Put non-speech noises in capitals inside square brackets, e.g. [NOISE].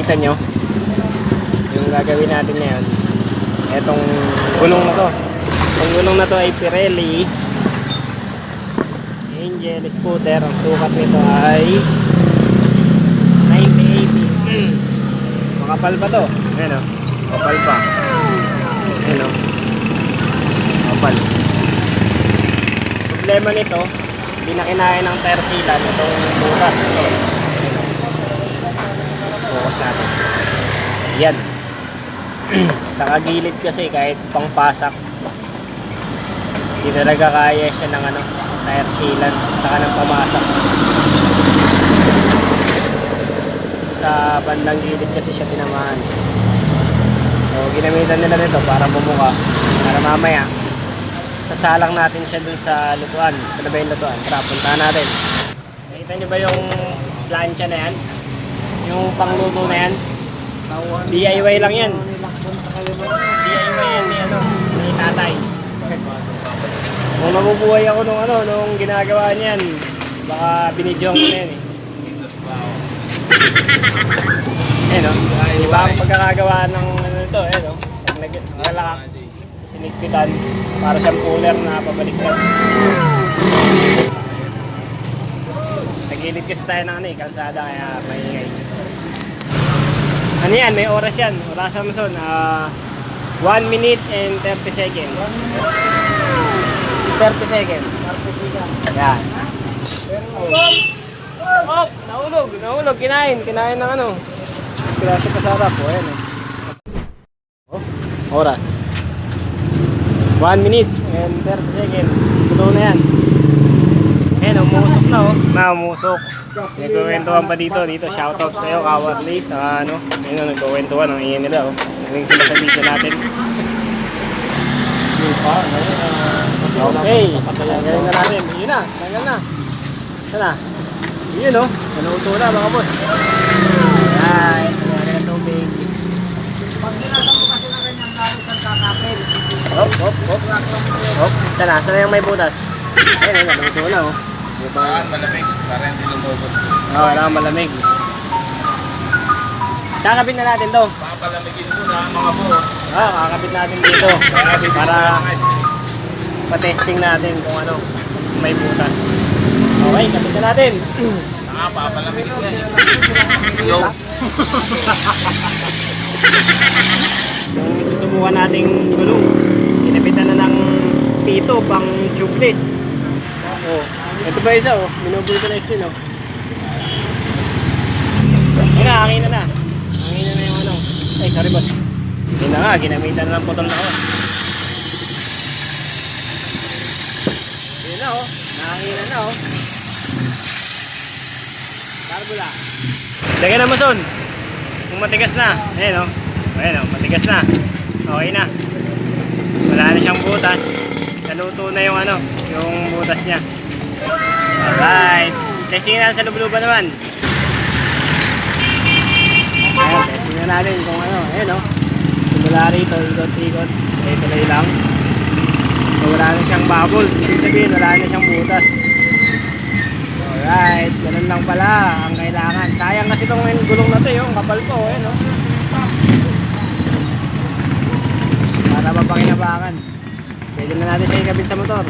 Kita nyo? Yung gagawin natin ngayon. Etong gulong na to. Itong gulong na to ay Pirelli Angel scooter. Ang sukat nito ay 9080. Makapal pa to. Ayan o. Makapal pa. Ayan o. Makapal. Problema nito, hindi na kinain ng tersilan itong butas to. Ayan. Focus natin. Yan. Sa gilid kasi kahit pangpasak, hindi talaga kaya siya ng ano, tire sealant saka ng pamasak. Sa bandang gilid kasi siya tinamaan. So ginamitan nila nito para bumuka. Para mamaya sasalang natin siya dun sa lutuan, sa labay ng lutuan. Tara, puntahan natin. Nakita niyo ba yung plancha na yan? Yung pangluto na yan? DIY lang yan. DIY yan ni ano, ni tatay. Kung nabubuhay ako nung ano, nung ginagawa niyan, baka binidyoan ko na yan eh. [LAUGHS] Eh no, iba ang pagkakagawa ng ano ito, eh no. Pag nag- nakalakak, sinigpitan, para siyang puller na pabaliktad. Sa gilid kasi tayo ng ano eh, kalsada kaya maingay. Ano yan, may oras yan. Orasan mo son, ah 1 minute and 30 seconds. 30 seconds. Yan. Oh, nahulog, nahulog, kinain, kinain ng ano. Disgrasya pa sa harap, oh, ayan oh. Oh, oras. 1 minute and 30 seconds. Tulo na yan. Ayan, umusok na oh. Na, umusok. Nagkukwentuhan pa dito, dito. Shoutout sa'yo, Kawatli, sa ano. Ayun, oh, nagkukwentuhan, ang ingin nila oh. Naling sila sa video natin. Okay, tanggalin na natin. Yun na, tanggal na. Sana. Yun oh, naluto na mga boss. Ayan, sinari ng tubig. Pag sinasa mo kasi ng ganyan, galos ang kakapil. Hop, hop, hop. Hop, sana, sana yung may butas. Ayan, ayan, naluto na oh. Diba? malamig para hindi lumubot. Oo, oh, kailangan malamig. Kakabit na natin to. Papalamigin muna mga boss. Ah, kakabit natin dito. Para pa-testing natin kung ano, kung may butas. Okay, kabit na natin. Saka papalamigin yan. Yo. Yung susubukan nating gulong, kinabitan na ng pito pang tubeless. Oh, ito ba isa oh, minubulkanize din oh. Ayun na, hangin na na. Hangin na na yung ano. Ay, sorry boss. Yun na nga, ginamitan na ng putol na oh. Yun na oh, nahangin na na oh. Karbula. Lagyan na mo son. Kung matigas na, ayan oh. Ayan oh, matigas na. Okay na. Wala na siyang butas. Naluto na yung ano, yung butas niya. Alright. Testing na sa lubluban naman. Ayan, testing na natin kung ano. Ayan oh. Simula rito, ikot-ikot. Tuloy-tuloy lang. So wala na siyang bubbles. Ibig sabihin, wala na siyang butas. Alright, ganun lang pala ang kailangan. Sayang kasi itong gulong na to, yung kapal po, eh, no? Para mapakinabangan. Pwede na natin siya ikabit sa motor.